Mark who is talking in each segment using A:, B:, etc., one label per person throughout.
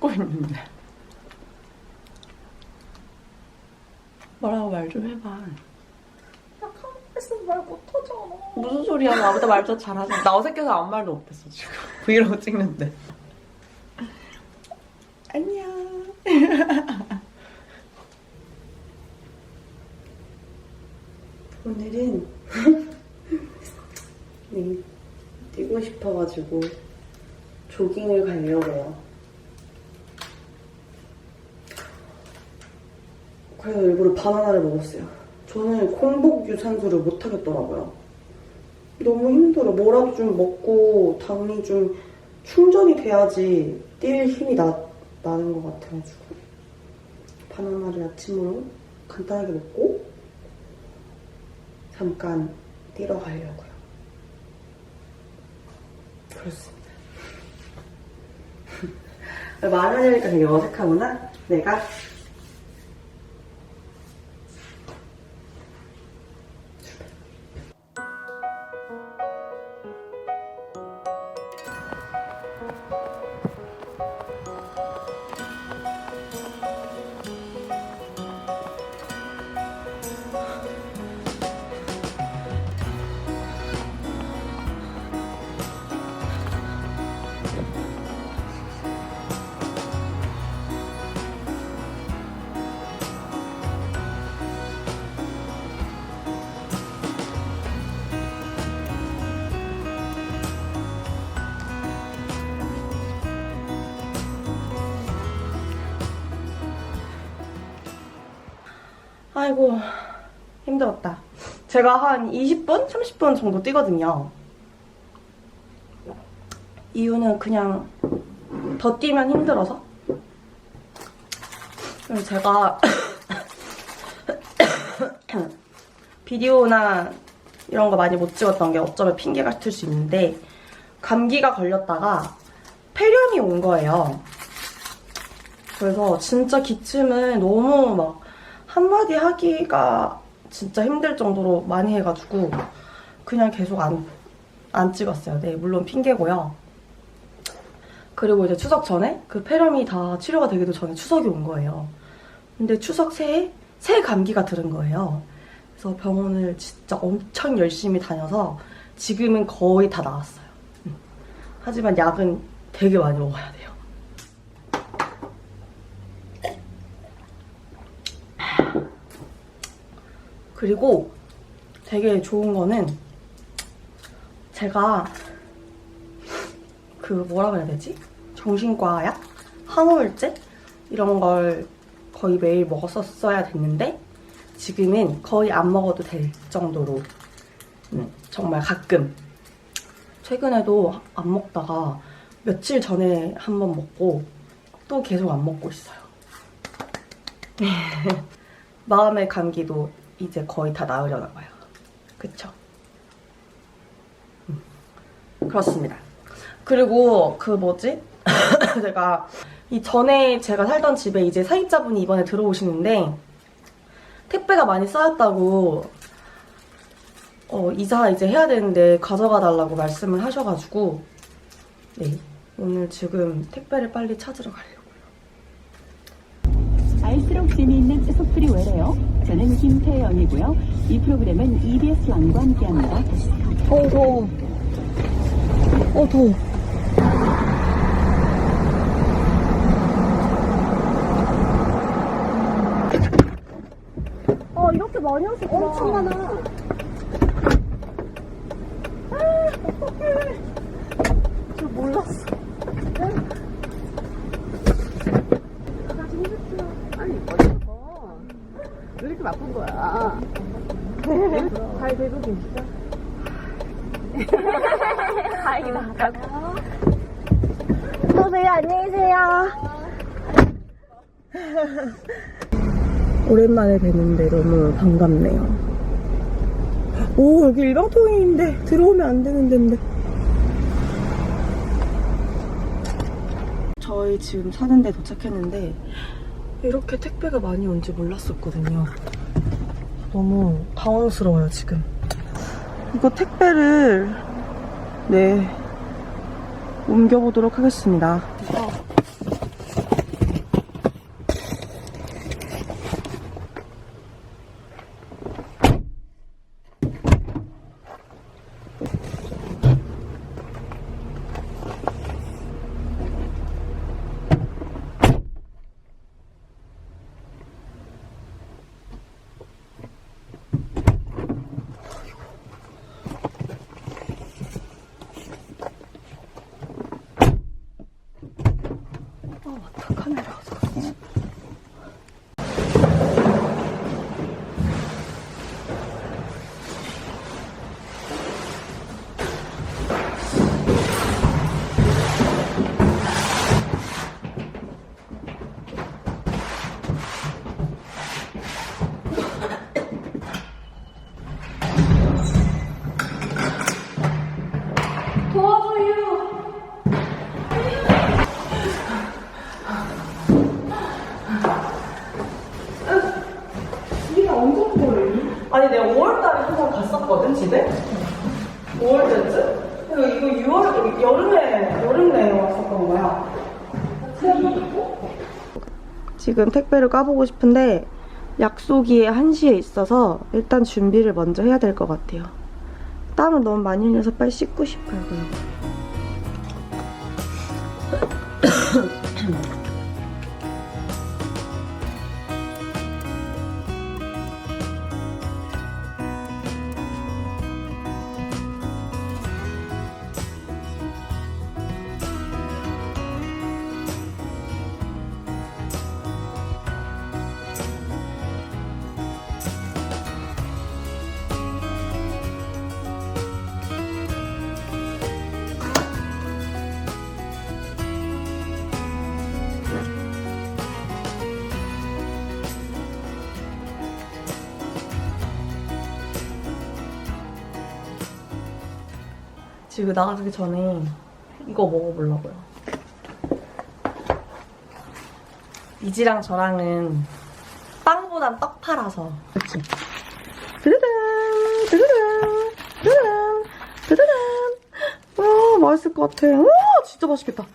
A: 찍고 있는데. 뭐라고 말 좀 해봐.
B: 나 카메라에서 말 못하잖아.
A: 무슨 소리야? 나보다 말더 잘하잖아. 나 어색해서 아무 말도 못했어, 지금. 브이로그 찍는데. 안녕. 오늘은 네, 뛰고 싶어가지고 조깅을 가려고요. 그래서 일부러 바나나를 먹었어요. 저는 공복 유산소를 못 하겠더라고요. 너무 힘들어. 뭐라도 좀 먹고 당이 좀 충전이 돼야지 뛸 힘이 나, 나는 것 같아가지고 바나나를 아침으로 간단하게 먹고 잠깐 뛰러 가려고요. 그렇습니다. 말하려니까 되게 어색하구나. 내가 아이고 힘들었다. 제가 한 20분, 30분 정도 뛰거든요. 이유는 그냥 더 뛰면 힘들어서. 제가 비디오나 이런 거 많이 못 찍었던 게 어쩌면 핑계 같을 수 있는데 감기가 걸렸다가 폐렴이 온 거예요. 그래서 진짜 기침을 너무 막 한마디 하기가 진짜 힘들 정도로 많이 해가지고 그냥 계속 안, 안 찍었어요. 네, 물론 핑계고요. 그리고 이제 추석 전에 그 폐렴이 다 치료가 되기도 전에 추석이 온 거예요. 근데 추석 새해 새 감기가 들은 거예요. 그래서 병원을 진짜 엄청 열심히 다녀서 지금은 거의 다 나았어요. 음. 하지만 약은 되게 많이 먹어야 돼요. 그리고 되게 좋은 거는 제가 그 뭐라 그래야 되지? 정신과 약? 항우울제? 이런 걸 거의 매일 먹었었어야 됐는데 지금은 거의 안 먹어도 될 정도로 음, 정말 가끔 최근에도 안 먹다가 며칠 전에 한 번 먹고 또 계속 안 먹고 있어요. 마음의 감기도 이제 거의 다 나으려나 봐요. 그쵸? 음, 그렇습니다. 그리고 그 뭐지? 제가 이 전에 제가 살던 집에 이제 사입자분이 이번에 들어오시는데 택배가 많이 쌓였다고 어, 이사 이제 해야 되는데 가져가 달라고 말씀을 하셔가지고 네 오늘 지금 택배를 빨리 찾으러 가려고 요.
C: 알수록 재미있는 속풀이 외래요. 저는 김태연이고요. 이 프로그램은 EBS 왕과 함께합니다.
A: 어 더워. 어 더워.
B: 어, 이렇게 많이 하시구나. 엄청 많아. 저 몰랐어. 아니, 어디서? 왜 이렇게 바쁜 거야? 잘 되고 계시죠? 다행이다. 또세요 안녕히 계세요.
A: 오랜만에 뵈는데 너무 반갑네요. 오, 여기 일방통행인데 들어오면 안 되는 데인데. 저희 지금 사는 데 도착했는데 이렇게 택배가 많이 온지 몰랐었거든요. 너무 당황스러워요, 지금. 이거 택배를 네 옮겨보도록 하겠습니다. 갔었거든 집에? 5월달쯤? 그리고 이거 6월 여름에 여름 내에 왔었던 거야. 지금 택배를 까보고 싶은데 약속이 1시에 있어서 일단 준비를 먼저 해야 될 것 같아요. 땀을 너무 많이 흘려서 빨리 씻고 싶어요 그리 고 지금 나가기 전에 이거 먹어보려고요. 이지랑 저랑은 빵보단 떡 팔아서. 그치? 드르릉, 드르릉, 드르릉, 드르릉. 와, 맛있을 것 같아. 와, 진짜 맛있겠다.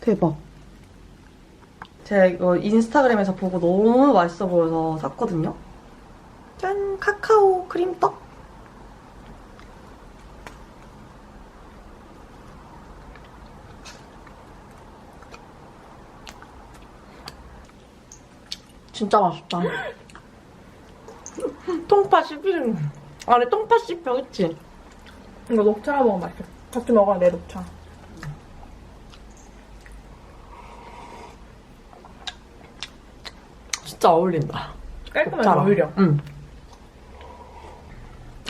A: 대박. 제가 이거 인스타그램에서 보고 너무 맛있어 보여서 샀거든요. 짠! 카카오 크림떡. 진짜 맛있다. 통파 씹히는 안에 통파 씹혀, 그치?
B: 이거 녹차 먹으면 맛있어. 같이 먹어야 돼, 녹차.
A: 진짜 어울린다.
B: 깔끔하게
A: 녹차랑.
B: 오히려.
A: 응.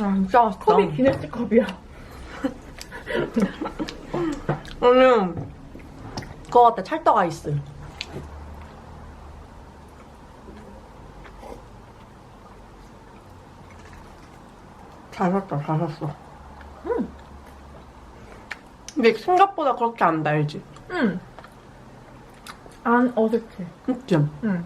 A: 아, 진짜 맛있다.
B: 컵이 기네스 컵이야.
A: 오늘 그거 같아, 찰떡 아이스. 잘 샀다, 잘 샀어. 음. 근데 생각보다 그렇게 안 달지.
B: 응. 안 어색해.
A: 그치?
B: 응.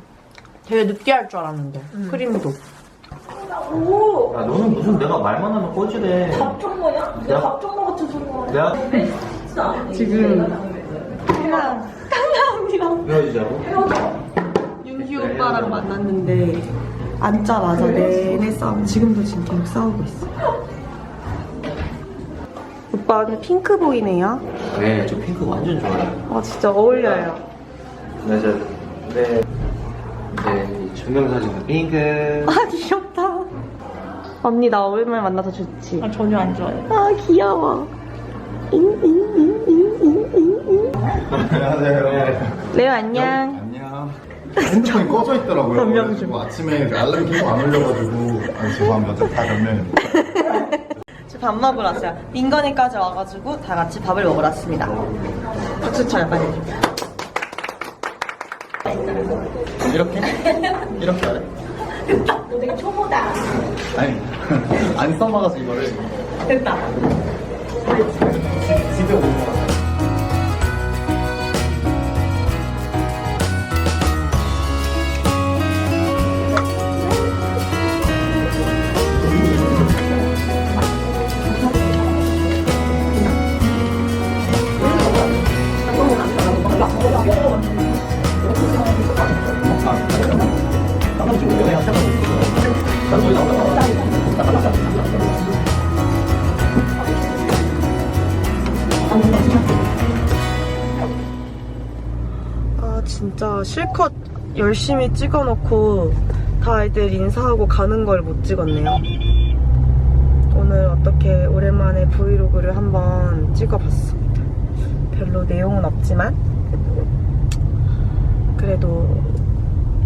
A: 되게 느끼할 줄 알았는데, 크림도.
D: 야, 너는 무슨 내가 말만 하면 꼬지래.
A: 밥좀 뭐냐?
D: 내가
A: 밥좀 먹었지, 저거.
D: 내가
A: 지금 언니랑
D: 헤어지자고?
A: 윤희 오빠랑 만났는데 앉자마자 내내 싸움 지금도 지금 계속 싸우고 있어 오빠 오늘 핑크 보이네요
D: 네, 저 핑크 완전 좋아해요.
A: 아 진짜 어울려요
D: 네, 저, 네. 네, 이 증명사진도 핑크.
A: 아 귀엽다 언니 나 오랜만에 만나서 좋지
B: 아, 전혀 안 좋아해.
A: 아 귀여워 잉잉잉잉잉잉잉
E: 안녕하세요.
A: 레오 안녕.
E: 핸드폰이 꺼져 있더라고요.
A: 변명 좀.
E: 그래가지고 아침에 알람이 계속 안 울려가지고 아니, 죄송합니다. 다 변명입니다.
A: 밥 먹으러 왔어요 민건이까지 와가지고 다 같이 밥을 먹으러 왔습니다 박수 쳐요 빨리
E: 이렇게? 이렇게 하래? 너 되게 초보다. 아니, 안 써먹어서 이거를.
A: 됐다 실컷 열심히 찍어놓고 다들 인사하고 가는 걸 못 찍었네요. 오늘 어떻게 오랜만에 브이로그를 한번 찍어봤습니다. 별로 내용은 없지만 그래도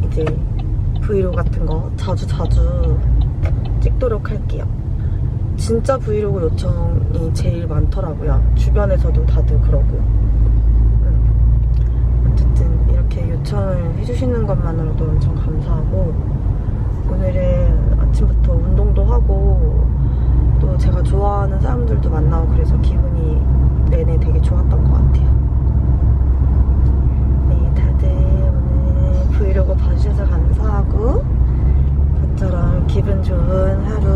A: 이제 브이로그 같은 거 자주 자주 찍도록 할게요. 진짜 브이로그 요청이 제일 많더라고요. 주변에서도 다들 그러고. 어쨌든 이렇게 요청을 해주시는 것만으로도 엄청 감사하고 오늘은 아침부터 운동도 하고 또 제가 좋아하는 사람들도 만나고 그래서 기분이 내내 되게 좋았던 것 같아요. 네, 다들 오늘 브이로그 봐주셔서 감사하고 저처럼 좋은 하루